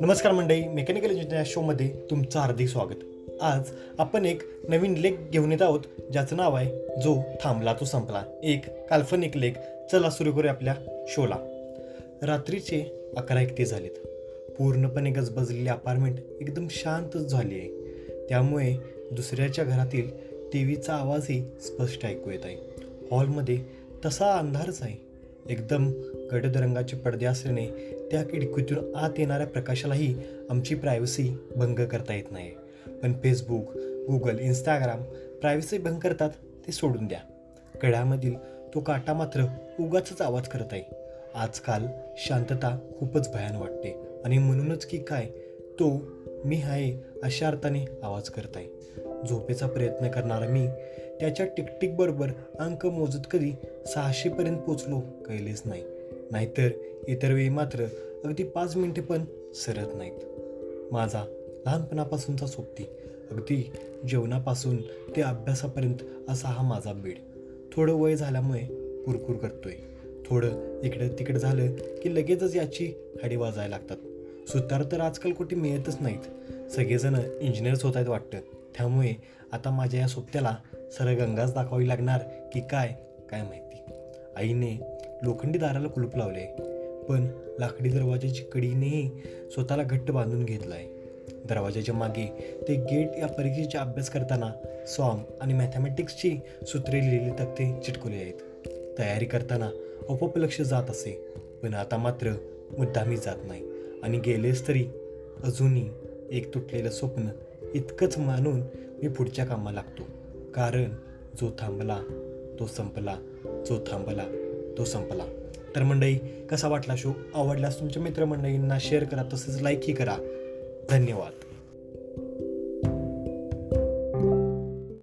नमस्कार मंडळी mechanical engineer शोमध्ये तुमचं हार्दिक स्वागत. आज आपण एक नवीन लेख घेऊन येत आहोत ज्याचं नाव आहे जो थांबला तो संपला. एक काल्पनिक लेख. चला सुरू करूया आपल्या शोला रात्रीचे अकरा एकटे झालेत. पूर्णपणे गजबजलेली अपार्टमेंट एकदम शांतच झाली आहे. त्यामुळे दुसऱ्याच्या घरातील टी व्हीचा आवाजही स्पष्ट ऐकू येत आहे. हॉलमध्ये तसा अंधारच आहे. एकदम गडद रंगाचे पडदे असल्याने त्या खिडकीतून आत येणाऱ्या प्रकाशालाही आमची प्रायव्हसी भंग करता येत नाही. पण फेसबुक गुगल इंस्टाग्राम प्रायव्हसी भंग करतात ते सोडून द्या. कड्यामधील तो काटा मात्र उगाच आवाज करत आहे. आजकाल शांतता खूपच भयान वाटते आणि म्हणूनच की काय तो मी आहे अशा अर्थाने आवाज करत आहे झोपेचा प्रयत्न करणारा मी त्याच्या टिकटिकबरोबर अंक मोजत कधी सहाशेपर्यंत पोचलो कळलेच नाही. नाहीतर इतर वेळी मात्र अगदी पाच मिनिटे पण सरत नाहीत. माझा लहानपणापासूनचा सोबती अगदी जेवणापासून ते अभ्यासापर्यंत असा हा माझा बीड. थोडं वय झाल्यामुळे कुरकुर करतोय. थोडं इकडं तिकडं झालं की लगेचच याची हडी वाजायला लागतात. सुतार तर आजकाल कुठे मिळतच नाहीत. सगळेजण इंजिनियर्स होत आहेत वाटतं. त्यामुळे आता माझ्या या सोबत्याला सरळ गंगाच दाखवावी लागणार की काय काय माहिती. आईने लोखंडी दाराला कुलूप लावले. पण लाकडी दरवाजाची कडीनेही स्वतःला घट्ट बांधून घेतलं आहे दरवाजाच्या मागे ते गेट या परीक्षेचा अभ्यास करताना सॉम आणि मॅथमॅटिक्सची सूत्रे लिहिलेली तक्ते चिटकवले आहेत. तयारी करताना आपोआप लक्ष जात असे. पण आता मात्र मुद्दामी जात नाही. आणि गेलेच तरी अजूनही एक तुटलेलं स्वप्न इतकंच मानून मी पुढच्या कामाला लागतो. कारण जो थांबला तो संपला जो थांबला तो संपला. तर मंडळी कसा वाटला शो? आवडल्यास तुमच्या मित्रमंडळींना शेअर करा तसेच लाईकही करा. धन्यवाद.